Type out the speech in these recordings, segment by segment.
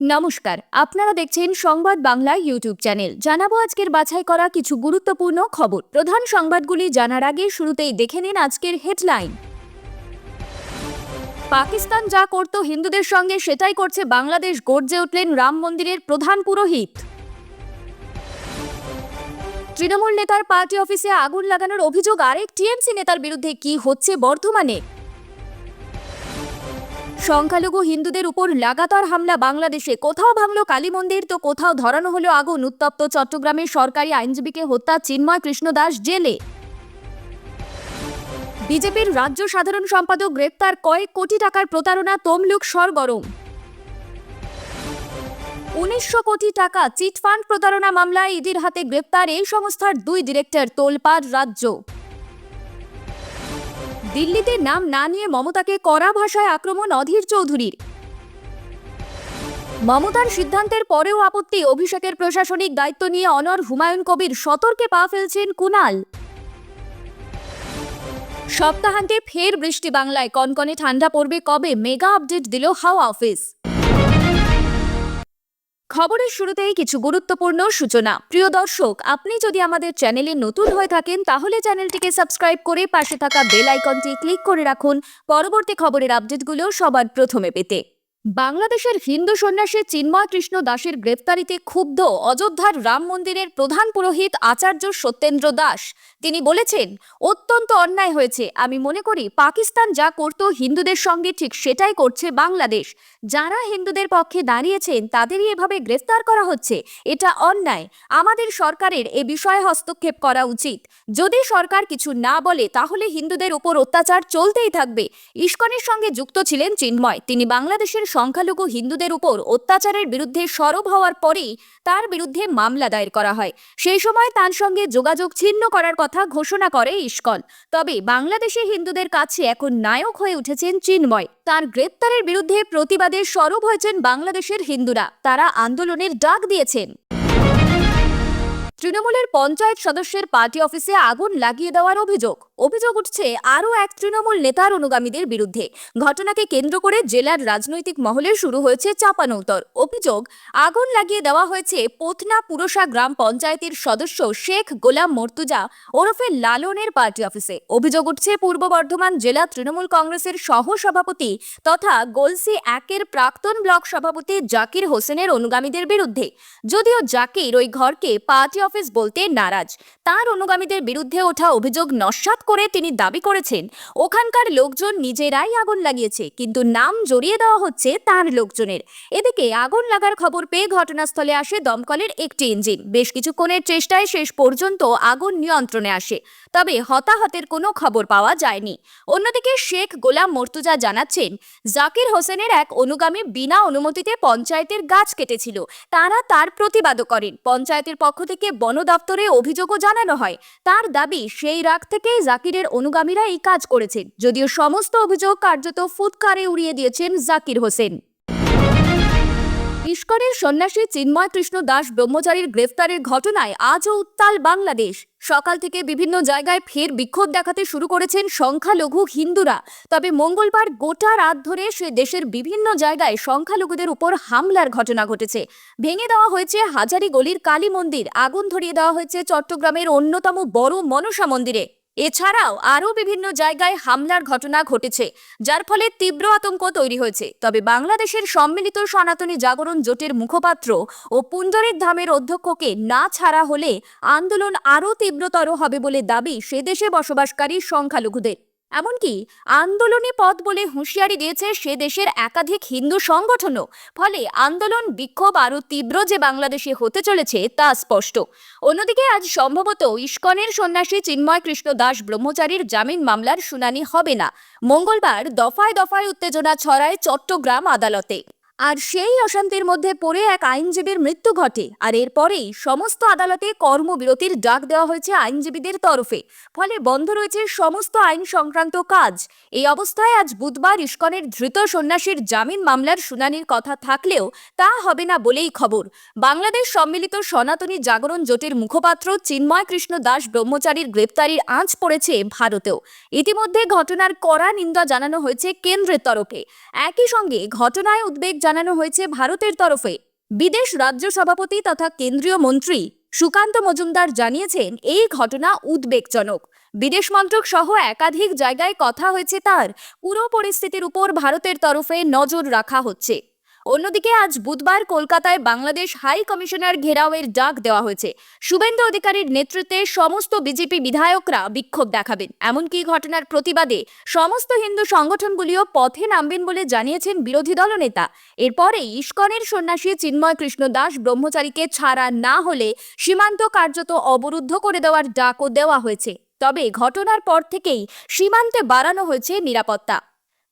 নমস্কার, আপনারা দেখছেন সংবাদ বাংলা ইউটিউব চ্যানেল। জানাব আজকের বাছাই করা কিছু গুরুত্বপূর্ণ খবর। প্রধান সংবাদগুলি জানার আগে শুরুতেই দেখে নিন আজকের হেডলাইন। পাকিস্তান যা করত হিন্দুদের সঙ্গে, সেটাই করছে বাংলাদেশ, গর্জে উঠলেন রাম মন্দিরের প্রধান পুরোহিত। তৃণমূল নেতার পার্টি অফিসে আগুন লাগানোর অভিযোগ, আরেক টিএমসি নেতার বিরুদ্ধে কি হচ্ছে বর্ধমানে? সংখ্যালঘু হিন্দুদের উপর লাগাতার হামলা বাংলাদেশে। কোথাও ভাঙল কালী মন্দির, তো কোথাও ধরানো হলো আগুন। উত্তপ্ত চট্টগ্রামের সরকারি আইনজীবীকে হত্যা, চিন্ময় কৃষ্ণ দাস জেলে। বিজেপির রাজ্য সাধারণ সম্পাদক গ্রেপ্তার, কয়েক কোটি টাকার প্রতারণা, তমলুক সরগরম। উনিশশো কোটি টাকা চিটফান্ড প্রতারণা মামলায় ইডির হাতে গ্রেপ্তার এই সংস্থার দুই ডিরেক্টর, তোলপাড় রাজ্য। দিল্লিতে নাম না নিয়ে মমতাকে কড়া ভাষায় আক্রমণ অধীর চৌধুরীর। মমতার সিদ্ধান্তের পরেও আপত্তি, অভিষেকের প্রশাসনিক দায়িত্ব নিয়ে অনর হুমায়ুন কবির সতর্কে পা ফেলছেন কুনাল। সপ্তাহান্তে ফের বৃষ্টি বাংলায়, কনকনে ঠান্ডা পড়বে কবে? মেগা আপডেট দিল হাওয়া অফিস। খবরের শুরুতেই কিছু গুরুত্বপূর্ণ সূচনা। প্রিয় দর্শক, আপনি যদি আমাদের চ্যানেলে নতুন হয়ে থাকেন, তাহলে চ্যানেলটিকে সাবস্ক্রাইব করে পাশে থাকা বেল আইকনটি ক্লিক করে রাখুন। পরবর্তী খবরের আপডেটগুলো সবার প্রথমে পেতে। বাংলাদেশের হিন্দু সন্ন্যাসী চিন্ময় কৃষ্ণ দাসের গ্রেফতারিতে ক্ষুব্ধ অযোধ্যার রাম মন্দিরের প্রধান পুরোহিত আচার্য সত্যেন্দ্র দাস। তিনি বলেছেন, অত্যন্ত অন্যায় হয়েছে। আমি মনে করি, পাকিস্তান যা করত হিন্দুদের সঙ্গে ঠিক সেটাই করছে বাংলাদেশ। যারা হিন্দুদের পক্ষে দাঁড়িয়েছেন, তাদেরই এভাবে গ্রেফতার করা হচ্ছে। এটা অন্যায়। আমাদের সরকারের এ বিষয়ে হস্তক্ষেপ করা উচিত। যদি সরকার কিছু না বলে, তাহলে হিন্দুদের উপর অত্যাচার চলতেই থাকবে। ইস্কনের সঙ্গে যুক্ত ছিলেন চিন্ময়। তিনি বাংলাদেশের সংখ্যালঘু হিন্দুদের উপর অত্যাচারের বিরুদ্ধে সরব হওয়ার পরেই তার বিরুদ্ধে মামলা দায়ের করা হয়। সেই সময় তার সঙ্গে যোগাযোগ ছিন্ন করার কথা ঘোষণা করে ইস্কন। তবে বাংলাদেশে হিন্দুদের কাছে এখন নায়ক হয়ে উঠেছেন চিন্ময়। তার গ্রেপ্তারের বিরুদ্ধে প্রতিবাদে সরব হয়েছেন বাংলাদেশের হিন্দুরা। তারা আন্দোলনের ডাক দিয়েছেন। তৃণমূলের পঞ্চায়েত সদস্যের পার্টি অফিসে আগুন লাগিয়ে দেওয়ার অভিযোগ। অভিযোগ উঠছে আরও এক তৃণমূল নেতার অনুগামীদের বিরুদ্ধে। ঘটনাকে কেন্দ্র করে জেলার রাজনৈতিক মহলে শুরু হয়েছে চাপানৌতর অভিযোগ, আগুন লাগিয়ে দেওয়া হয়েছে পোথনা পুরসা গ্রাম পঞ্চায়েতের সদস্য শেখ গোলাম মর্তুজা ওরফে লালনের পার্টি অফিসে। অভিযোগ উঠছে পূর্ব বর্ধমান জেলা তৃণমূল কংগ্রেসের সহ সভাপতি তথা গোলসি একের প্রাক্তন ব্লক সভাপতি জাকির হোসেনের অনুগামীদের বিরুদ্ধে। যদিও জাকির ওই ঘরকে পার্টি অফিস বলতে নারাজ। তার অনুগামীদের বিরুদ্ধে ওঠা অভিযোগ নস্যাৎ করে তিনি দাবি করেছেন, ওখানকার লোকজন নিজেরাই আগুন লাগিয়েছে, কিন্তু নাম জড়িয়ে দেওয়া হচ্ছে তার লোকজনের। এদিকে আগুন লাগার খবর পেয়ে ঘটনাস্থলে আসে দমকলের একটি ইঞ্জিন। বেশ কিছুক্ষণের চেষ্টায় শেষ পর্যন্ত আগুন নিয়ন্ত্রণে আসে, তবে হতাহতের কোনো খবর পাওয়া যায়নি। অন্যদিকে শেখ গোলাম মর্তুজা জানাচ্ছেন, জাকির হোসেনের এক অনুগামী বিনা অনুমতিতে পঞ্চায়েতের গাছ কেটেছিল। তারা তার প্রতিবাদও করেন। পঞ্চায়েতের পক্ষ থেকে বন দপ্তরে অভিযোগও জানানো হয়। তার দাবি, সেই রাগ থেকেই জাকিরের অনুগামীরা এই কাজ করেছেন। যদিও সমস্ত অভিযোগ কার্যত ফুৎকারে উড়িয়ে দিয়েছেন জাকির হোসেন। ইস্কনের সন্ন্যাসী চিন্ময় কৃষ্ণ দাস ব্রহ্মচারীর গ্রেফতারের ঘটনায় আজও উত্তাল বাংলাদেশ। সকাল থেকে বিভিন্ন জায়গায় ফের বিক্ষোভ দেখাতে শুরু করেছেন সংখ্যালঘু হিন্দুরা। তবে মঙ্গলবার গোটা রাত ধরে সে দেশের বিভিন্ন জায়গায় সংখ্যালঘুদের উপর হামলার ঘটনা ঘটেছে। ভেঙে দেওয়া হয়েছে হাজারি গলির কালী মন্দির, আগুন ধরিয়ে দেওয়া হয়েছে চট্টগ্রামের অন্যতম বড় মনসা মন্দিরে। এছাড়াও আরও বিভিন্ন জায়গায় হামলার ঘটনা ঘটেছে, যার ফলে তীব্র আতঙ্ক তৈরি হয়েছে। তবে বাংলাদেশের সম্মিলিত সনাতনী জাগরণ জোটের মুখপাত্র ও পুঞ্জরের ধামের অধ্যক্ষকে না ছাড়া হলে আন্দোলন আরও তীব্রতর হবে বলে দাবি সে দেশে বসবাসকারী সংখ্যালঘুদের। এমনকি আন্দোলনে পথ বলে হুঁশিয়ারি দিয়েছে সে দেশের একাধিক হিন্দু সংগঠনও। ফলে আন্দোলন বিক্ষোভ আরও তীব্র যে বাংলাদেশে হতে চলেছে তা স্পষ্ট। অন্যদিকে আজ সম্ভবত ইস্কনের সন্ন্যাসী চিন্ময় কৃষ্ণ দাস ব্রহ্মচারীর জামিন মামলার শুনানি হবে না। মঙ্গলবার দফায় দফায় উত্তেজনা ছড়ায় চট্টগ্রাম আদালতে। আর সেই অশান্তির মধ্যে পড়ে এক আইনজীবীর মৃত্যু ঘটে। আর এরপরেই সমস্ত আদালতে কর্মবিরতির ডাক দেওয়া হয়েছে আইনজীবীদের তরফে। ফলে বন্ধ রয়েছে সমস্ত আইন সংক্রান্ত কাজ। এই অবস্থায় আজ বুধবার ইস্কনের ধৃত সন্ন্যাসীর জামিন মামলার শুনানির কথা থাকলেও তা হবে না বলেই খবর। বাংলাদেশ সম্মিলিত সনাতনী জাগরণ জোটের মুখপাত্র চিন্ময় কৃষ্ণ দাস ব্রহ্মচারীর গ্রেপ্তারির আঁচ পড়েছে ভারতেও। ইতিমধ্যে ঘটনার কড়া নিন্দা জানানো হয়েছে কেন্দ্রের তরফে। একই সঙ্গে ঘটনায় উদ্বেগ জানানো হয়েছে ভারতের তরফে। বিদেশ রাজ্য সভাপতি তথা কেন্দ্রীয় মন্ত্রী সুকান্ত মজুমদার জানিয়েছেন, এই ঘটনা উদ্বেগজনক। বিদেশ মন্ত্রক সহ একাধিক জায়গায় কথা হয়েছে তার। পুরো পরিস্থিতির উপর ভারতের তরফে নজর রাখা হচ্ছে। অন্যদিকে আজ বুধবার কলকাতায় বাংলাদেশ হাই কমিশনার ঘেরাওয়ের ডাক দেওয়া হয়েছে। শুভেন্দু অধিকারীর নেতৃত্বে সমস্ত বিজেপি বিধায়করা বিক্ষোভ দেখাবেন। এমনকি ঘটনার প্রতিবাদে সমস্ত হিন্দু সংগঠনগুলিও পথে নামবেন বলে জানিয়েছেন বিরোধী দলনেতা এরপরেই ইস্কনের সন্ন্যাসী চিন্ময় কৃষ্ণ দাস ব্রহ্মচারীকে ছাড়া না হলে সীমান্ত কার্যত অবরুদ্ধ করে দেওয়ার ডাকও দেওয়া হয়েছে। তবে ঘটনার পর থেকেই সীমান্তে বাড়ানো হয়েছে নিরাপত্তা।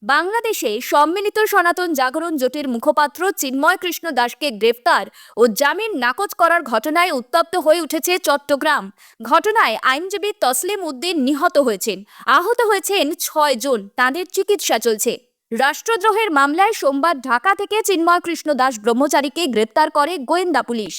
বাংলাদেশে সম্মিলিত সনাতন জাগরণ জোটের মুখপাত্র চিন্ময় কৃষ্ণ দাসকে গ্রেফতার ও জামিন নাকচ করার ঘটনায় উত্তপ্ত হয়ে উঠেছে চট্টগ্রাম। ঘটনায় আইনজীবী তসলিম উদ্দিন নিহত হয়েছেন। আহত হয়েছেন ছয় জন। তাদের চিকিৎসা চলছে। রাষ্ট্রদ্রোহের মামলায় সোমবার ঢাকা থেকে চিন্ময় কৃষ্ণ দাস ব্রহ্মচারীকে গ্রেপ্তার করে গোয়েন্দা পুলিশ।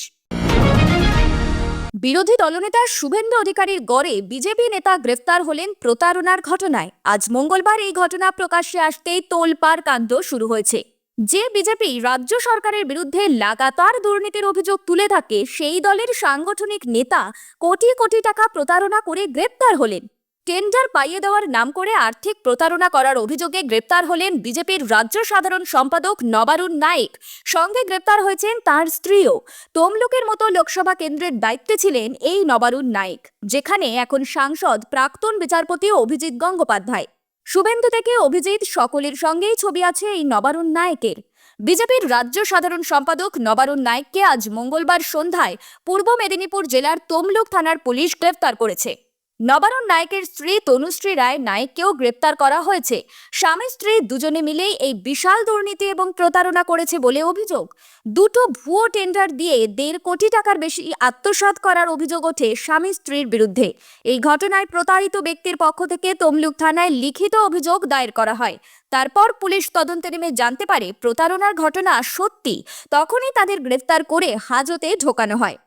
বিরোধী দলনেতা শুভেন্দু অধিকারীর গড়ে বিজেপি নেতা গ্রেফতার হলেন প্রতারণার ঘটনায়। আজ মঙ্গলবার এই ঘটনা প্রকাশ্যে আসতেই তোলপাড় কাণ্ড শুরু হয়েছে। যে বিজেপি রাজ্য সরকারের বিরুদ্ধে লাগাতার দুর্নীতির অভিযোগ তুলে থাকে, সেই দলের সাংগঠনিক নেতা কোটি কোটি টাকা প্রতারণা করে গ্রেপ্তার হলেন। টেন্ডার পাইয়ে দেওয়ার নাম করে আর্থিক প্রতারণা করার অভিযোগে গ্রেপ্তার হলেন বিজেপির রাজ্য সাধারণ সম্পাদক নবারুণ নায়েক। সঙ্গে গ্রেপ্তার হয়েছেন তার স্ত্রীও। তমলুকের মতো লোকসভা কেন্দ্রের দায়িত্বে ছিলেন এই নবারুণ নায়েক, যেখানে এখন সাংসদ প্রাক্তন বিচারপতি অভিজিৎ গঙ্গোপাধ্যায়। শুভেন্দু থেকে অভিজিৎ সকলের সঙ্গেই ছবি আছে এই নবারুণ নায়েকের। বিজেপির রাজ্য সাধারণ সম্পাদক নবারুণ নায়েককে আজ মঙ্গলবার সন্ধ্যায় পূর্ব মেদিনীপুর জেলার তমলুক থানার পুলিশ গ্রেফতার করেছে। নবারুণ নায়কের স্ত্রী তনুশ্রী রায় নায়েককেও গ্রেপ্তার করা হয়েছে। স্বামী স্ত্রী দুজনে মিলেই এই বিশাল দুর্নীতি এবং প্রতারণা করেছে বলে অভিযোগ। দুটো ভুয়ো টেন্ডার দিয়ে দেড় কোটি টাকার বেশি আত্মসাৎ করার অভিযোগ ওঠে স্বামী স্ত্রীর বিরুদ্ধে। এই ঘটনায় প্রতারিত ব্যক্তির পক্ষ থেকে তমলুক থানায় লিখিত অভিযোগ দায়ের করা হয়। তারপর পুলিশ তদন্তে নেমে জানতে পারে, প্রতারণার ঘটনা সত্যি। তখনই তাদের গ্রেফতার করে হাজতে ঢোকানো হয়।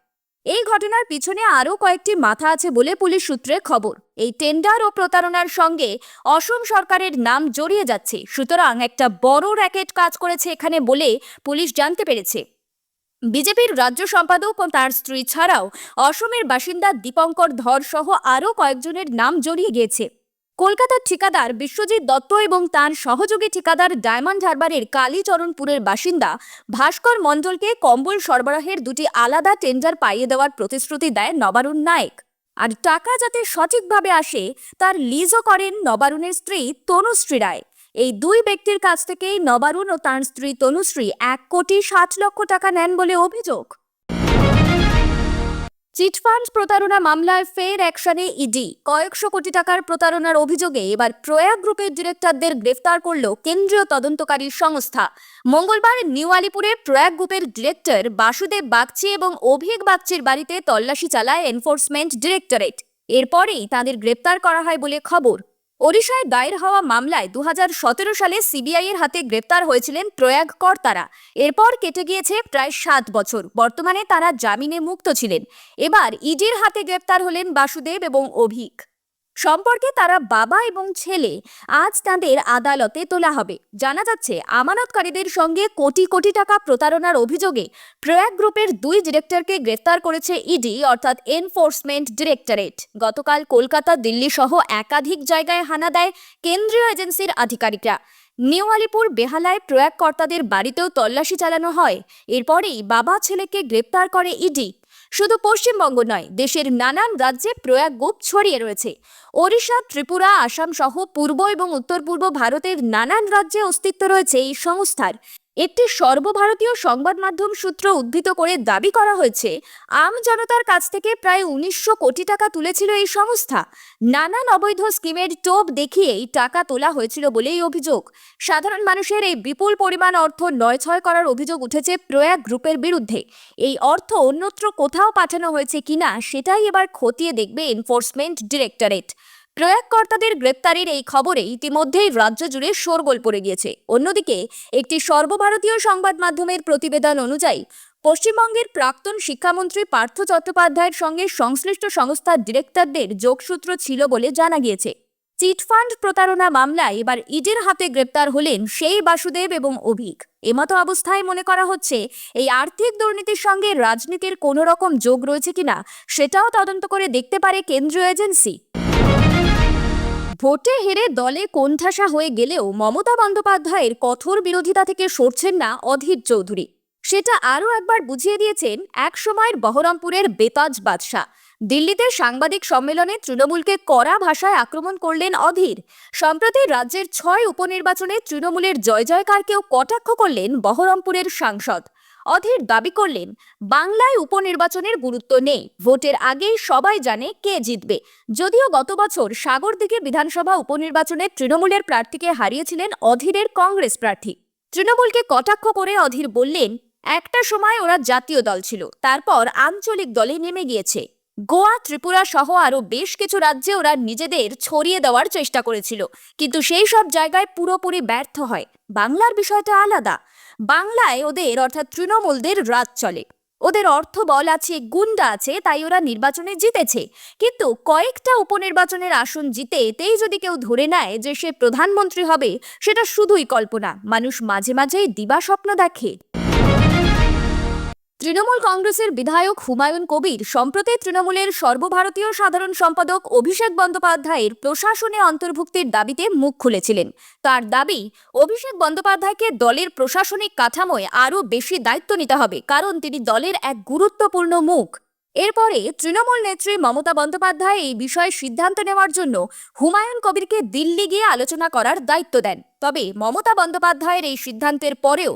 এই ঘটনার পিছনে আরও কয়েকটি মাথা আছে বলে পুলিশ সূত্রে খবর। এই টেন্ডার ও প্রতারণার সঙ্গে অসম সরকারের নাম জড়িয়ে যাচ্ছে। সুতরাং একটা বড় র্যাকেট কাজ করেছে এখানে বলে পুলিশ জানতে পেরেছে। বিজেপির রাজ্য সম্পাদক ও তার স্ত্রী ছাড়াও অসমের বাসিন্দা দীপঙ্কর ধর সহ আরও কয়েকজনের নাম জড়িয়ে গিয়েছে। কলকাতার ঠিকাদার বিশ্বজিৎ দত্ত এবং তার সহযোগী ঠিকাদার ডায়মন্ড হারবারের কালীচরণপুরের বাসিন্দা ভাস্কর মণ্ডলকে কম্বল সরবরাহের দুটি আলাদা টেন্ডার পাইয়ে দেওয়ার প্রতিশ্রুতি দেয় নবারুণ নায়েক। আর টাকা যাতে সঠিকভাবে আসে, তার লিজও করেন নবারুণের স্ত্রী তনুশ্রী রায়। এই দুই ব্যক্তির কাছ থেকেই নবারুণ ও তার স্ত্রী তনুশ্রী এক কোটি ষাট লক্ষ টাকা নেন বলে অভিযোগ। চিটফান্ড প্রতারণা মামলায় ফের অ্যাকশনে ইডি। কয়েকশো কোটি টাকার প্রতারণার অভিযোগে এবার প্রয়াগ গ্রুপের ডিরেক্টরদের গ্রেফতার করল কেন্দ্রীয় তদন্তকারী সংস্থা। মঙ্গলবার নিউ আলিপুরে প্রয়াগ গ্রুপের ডিরেক্টর বাসুদেব বাগচি এবং অভিক বাগচির বাড়িতে তল্লাশি চালায় এনফোর্সমেন্ট ডিরেক্টরেট। এরপরেই তাদের গ্রেপ্তার করা হয় বলে খবর। ওড়িশায় দায়ের হওয়া মামলায় দু হাজার সতেরো সালে সিবিআই এর হাতে গ্রেপ্তার হয়েছিলেন প্রয়াগ কর্তারা এরপর কেটে গিয়েছে প্রায় সাত বছর। বর্তমানে তারা জামিনে মুক্ত ছিলেন। এবার ইডির হাতে গ্রেপ্তার হলেন বাসুদেব এবং অভিক। সম্পর্কে তারা বাবা এবং ছেলে আজ তাদের আদালতে তোলা হবে। জানা যাচ্ছে, আমানতকারীদের সঙ্গে কোটি কোটি টাকা প্রতারণার অভিযোগে প্রয়াগ গ্রুপের দুই ডিরেক্টরকে গ্রেফতার করেছে ইডি, অর্থাৎ এনফোর্সমেন্ট ডিরেক্টরেট। গতকাল কলকাতা, দিল্লি সহ একাধিক জায়গায় হানা দেয় কেন্দ্রীয় এজেন্সির আধিকারিকরা। নিউ আলিপুর, বেহালায় প্রয়াগ কর্তাদের বাড়িতেও তল্লাশি চালানো হয়। এরপরেই বাবা ছেলেকে গ্রেপ্তার করে ইডি। শুধু পশ্চিমবঙ্গ নয়, দেশের নানান রাজ্যে প্রয়াগ গোপ ছড়িয়ে রয়েছে। ওড়িশা, ত্রিপুরা, আসাম সহ পূর্ব এবং উত্তর পূর্ব ভারতের নানান রাজ্যে অস্তিত্ব রয়েছে এই সংস্থার। একটি সর্বভারতীয় সংবাদ মাধ্যম সূত্র উদ্ধৃত করে দাবি করা হয়েছে, আম জনতার কাছ থেকে প্রায় উনিশশো কোটি টাকা তুলেছিল এই সংস্থা। নানান অবৈধ স্কিমের টোপ দেখিয়েই টাকা তোলা হয়েছিল বলেই অভিযোগ। সাধারণ মানুষের এই বিপুল পরিমাণ অর্থ নয়ছয় করার অভিযোগ উঠেছে প্রয়াগ গ্রুপের বিরুদ্ধে। এই অর্থ অন্যত্র কোথাও পাঠানো হয়েছে কিনা, সেটাই এবার খতিয়ে দেখবে এনফোর্সমেন্ট ডিরেক্টরেট প্রয়োগকর্তাদের গ্রেপ্তারের এই খবরে ইতিমধ্যেই রাজ্য জুড়ে শোরগোল পড়ে গিয়েছে। অন্যদিকে, একটি সর্বভারতীয় সংবাদ মাধ্যমের প্রতিবেদন অনুযায়ী, পশ্চিমবঙ্গের প্রাক্তন শিক্ষামন্ত্রী পার্থ চট্টোপাধ্যায়ের সঙ্গে সংশ্লিষ্ট সংস্থার ডিরেক্টরদের যোগসূত্র ছিল বলে জানা গিয়েছে। চিটফান্ড প্রতারণা মামলায় এবার ইডির হাতে গ্রেপ্তার হলেন সেই বাসুদেব এবং অভিক। এমতো অবস্থায় মনে করা হচ্ছে, এই আর্থিক দুর্নীতির সঙ্গে রাজনীতির কোনো রকম যোগ রয়েছে কিনা, সেটাও তদন্ত করে দেখতে পারে কেন্দ্রীয় এজেন্সি। ভোটে হেরে দলে কোণঠাসা হয়ে গেলেও মমতা বন্দ্যোপাধ্যায়ের কঠোর বিরোধিতা থেকে সরছেন না অধীর চৌধুরী। সেটা আরও একবার বুঝিয়ে দিয়েছেন এক সময়ের বহরমপুরের বেতাজ বাদশাহ। দিল্লিতে সাংবাদিক সম্মেলনে তৃণমূলকে কড়া ভাষায় আক্রমণ করলেন অধীর। সম্প্রতি রাজ্যের ছয় উপনির্বাচনে তৃণমূলের জয় জয়কারকেও কটাক্ষ করলেন বহরমপুরের সাংসদ। অধীর দাবি করলেন, বাংলায় উপনির্বাচনের গুরুত্ব নেই। ভোটের আগেই সবাই জানে কে জিতবে। যদিও গত বছর সাগরদিঘি বিধানসভা উপনির্বাচনে তৃণমূলের প্রার্থীকে হারিয়েছিলেন অধীরের কংগ্রেস প্রার্থী। তৃণমূলকে কটাক্ষ করে অধীর বললেন, একটা সময় ওরা জাতীয় দল ছিল, তারপর আঞ্চলিক দলে নেমে গিয়েছে। গোয়া, ত্রিপুরা সহ আরও বেশ কিছু রাজ্যে ওরা নিজেদের ছড়িয়ে দেওয়ার চেষ্টা করেছিল। কিন্তু সেই সব জায়গায় পুরোপুরি ব্যর্থ হয়। বাংলার বিষয়টা আলাদা। বাংলায় ওদের, অর্থাৎ তৃণমূলদের রাত চলে। ওদের অর্থ বল আছে, গুন্ডা আছে, তাই ওরা নির্বাচনে জিতেছে। কিন্তু কয়েকটা উপনির্বাচনের আসন জিতে এতেই যদি কেউ ধরে নেয় যে সে প্রধানমন্ত্রী হবে, সেটা শুধুই কল্পনা। মানুষ মাঝে মাঝেই দিবা স্বপ্ন দেখে। তৃণমূল কংগ্রেসের বিধায়ক হুমায়ুন কবির, সম্প্রতি তৃণমূলের সর্বভারতীয় সাধারণ সম্পাদক অভিষেক বন্দ্যোপাধ্যায়ের প্রশাসনে অন্তর্ভুক্তির দাবিতে মুখ খুলেছিলেন। তার দাবি, অভিষেক বন্দ্যোপাধ্যায়কে দলের প্রশাসনিক কাঠামোয় আরও বেশি দায়িত্ব নিতে হবে, কারণ তিনি দলের এক গুরুত্বপূর্ণ মুখ। এরপরে তৃণমূল নেত্রী মমতা বন্দ্যোপাধ্যায় এই বিষয়ে সিদ্ধান্ত নেওয়ার জন্য হুমায়ুন কবিরকে দিল্লি গিয়ে আলোচনা করার দায়িত্ব দেন। তবে মমতা বন্দ্যোপাধ্যায়ের এই সিদ্ধান্তের পরেও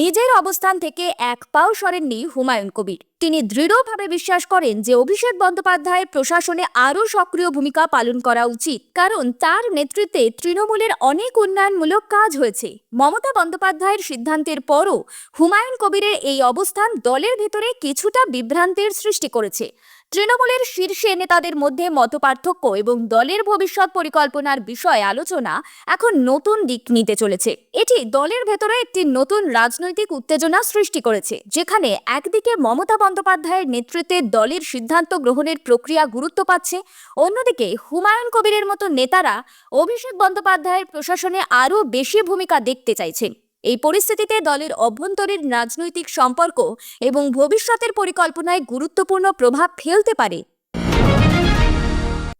নিজের অবস্থান থেকে এক পাও সরেননি হুমায়ুন কবির। তিনি দৃঢ়ভাবে বিশ্বাস করেন যে অভিষেক বন্দ্যোপাধ্যায়ের প্রশাসনে আরও সক্রিয় ভূমিকা পালন করা উচিত, কারণ তার নেতৃত্বে তৃণমূলের অনেক উন্নয়নমূলক কাজ হয়েছে। মমতা বন্দ্যোপাধ্যায়ের সিদ্ধান্তের পরও হুমায়ুন কবিরের এই অবস্থান দলের ভেতরে কিছুটা বিভ্রান্তির সৃষ্টি করেছে। তৃণমূলের শীর্ষে নেতাদের মধ্যে মতপার্থক্য এবং দলের ভবিষ্যৎ পরিকল্পনার বিষয়ে আলোচনা এখন নতুন দিক নিতে চলেছে। এটি দলের ভেতরে একটি নতুন রাজনৈতিক উত্তেজনা সৃষ্টি করেছে, যেখানে একদিকে মমতা বন্দ্যোপাধ্যায়ের নেতৃত্বে দলের সিদ্ধান্ত গ্রহণের প্রক্রিয়া গুরুত্ব পাচ্ছে, অন্যদিকে হুমায়ুন কবিরের মতো নেতারা অভিষেক বন্দ্যোপাধ্যায়ের প্রশাসনে আরও বেশি ভূমিকা দেখতে চাইছেন। এই পরিস্থিতিতে দলের অভ্যন্তরীণ রাজনৈতিক সম্পর্ক এবং ভবিষ্যতের পরিকল্পনায় গুরুত্বপূর্ণ প্রভাব ফেলতে পারে।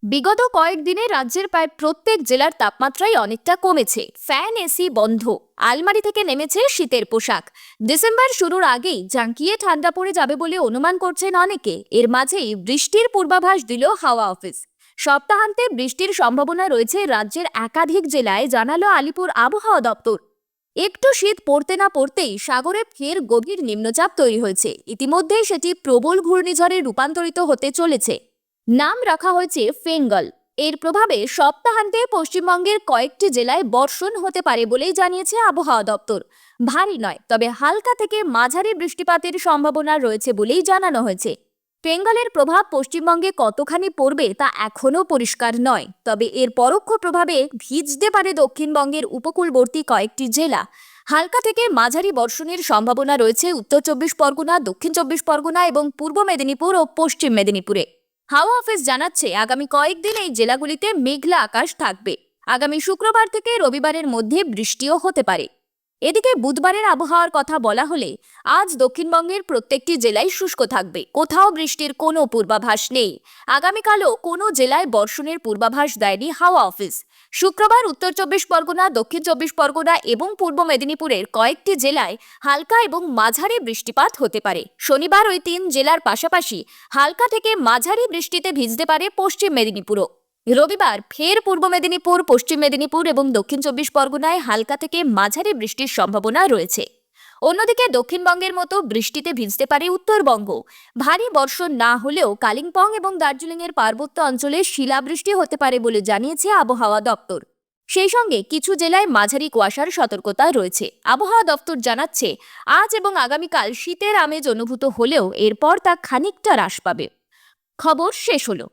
বিগত কয়েকদিনে রাজ্যের প্রায় প্রত্যেক জেলার তাপমাত্রাই অনেকটা কমেছে। ফ্যান, এসি বন্ধ। আলমারি থেকে নেমেছে শীতের পোশাক। ডিসেম্বর শুরুর আগেই জাঁকিয়ে ঠান্ডা পড়ে যাবে বলে অনুমান করছেন অনেকে। এর মাঝেই বৃষ্টির পূর্বাভাস দিল হাওয়া অফিস। সপ্তাহান্তে বৃষ্টির সম্ভাবনা রয়েছে রাজ্যের একাধিক জেলায়, জানালো আলিপুর আবহাওয়া দপ্তর। একটু শীত পড়তে না পড়তেই সাগরে ফের গভীর নিম্নচাপ তৈরি হয়েছে। ইতিমধ্যেই সেটি প্রবল ঘূর্ণিঝড়ে রূপান্তরিত হতে চলেছে। নাম রাখা হয়েছে ফেঙ্গল। এর প্রভাবে সপ্তাহান্তে পশ্চিমবঙ্গের কয়েকটি জেলায় বর্ষণ হতে পারে বলেই জানিয়েছে আবহাওয়া দপ্তর। ভারী নয়, তবে হালকা থেকে মাঝারি বৃষ্টিপাতের সম্ভাবনা রয়েছে বলেই জানানো হয়েছে। ফেঙ্গলের প্রভাব পশ্চিমবঙ্গে কতখানি পড়বে তা এখনও পরিষ্কার নয়। তবে এর পরোক্ষ প্রভাবে ভিজতে পারে দক্ষিণবঙ্গের উপকূলবর্তী কয়েকটি জেলা। হালকা থেকে মাঝারি বর্ষণের সম্ভাবনা রয়েছে উত্তর চব্বিশ পরগনা, দক্ষিণ চব্বিশ পরগনা এবং পূর্ব মেদিনীপুর ও পশ্চিম মেদিনীপুরে। হাওয়া অফিস জানাচ্ছে, আগামী কয়েকদিন এই জেলাগুলিতে মেঘলা আকাশ থাকবে। আগামী শুক্রবার থেকে রবিবারের মধ্যে বৃষ্টিও হতে পারে। এদিকে বুধবারের আবহাওয়ার কথা বলা হলে আজ দক্ষিণবঙ্গের প্রত্যেকটি জেলায় শুষ্ক থাকবে। কোথাও বৃষ্টির কোনো পূর্বাভাস নেই। আগামীকালও কোনো জেলায় বর্ষণের পূর্বাভাস দেয়নি হাওয়া অফিস। শুক্রবার উত্তর চব্বিশ পরগনা, দক্ষিণ চব্বিশ পরগনা এবং পূর্ব মেদিনীপুরের কয়েকটি জেলায় হালকা এবং মাঝারি বৃষ্টিপাত হতে পারে। শনিবার ওই তিন জেলার পাশাপাশি হালকা থেকে মাঝারি বৃষ্টিতে ভিজতে পারে পশ্চিম মেদিনীপুরও। রবিবার ফের পূর্ব মেদিনীপুর, পশ্চিম মেদিনীপুর এবং দক্ষিণ চব্বিশ পরগনায় হালকা থেকে মাঝারি বৃষ্টির সম্ভাবনা রয়েছে। অন্যদিকে দক্ষিণবঙ্গের মতো বৃষ্টিতে ভিজতে পারে উত্তরবঙ্গ। ভারী বর্ষণ না হলেও কালিম্পং এবং দার্জিলিংয়ের পার্বত্য অঞ্চলে শিলাবৃষ্টি হতে পারে বলে জানিয়েছে আবহাওয়া দপ্তর। সেই সঙ্গে কিছু জেলায় মাঝারি কুয়াশার সতর্কতা রয়েছে। আবহাওয়া দপ্তর জানাচ্ছে, আজ এবং আগামীকাল শীতের আমেজ অনুভূত হলেও এরপর তা খানিকটা হ্রাস পাবে। খবর শেষ হলো।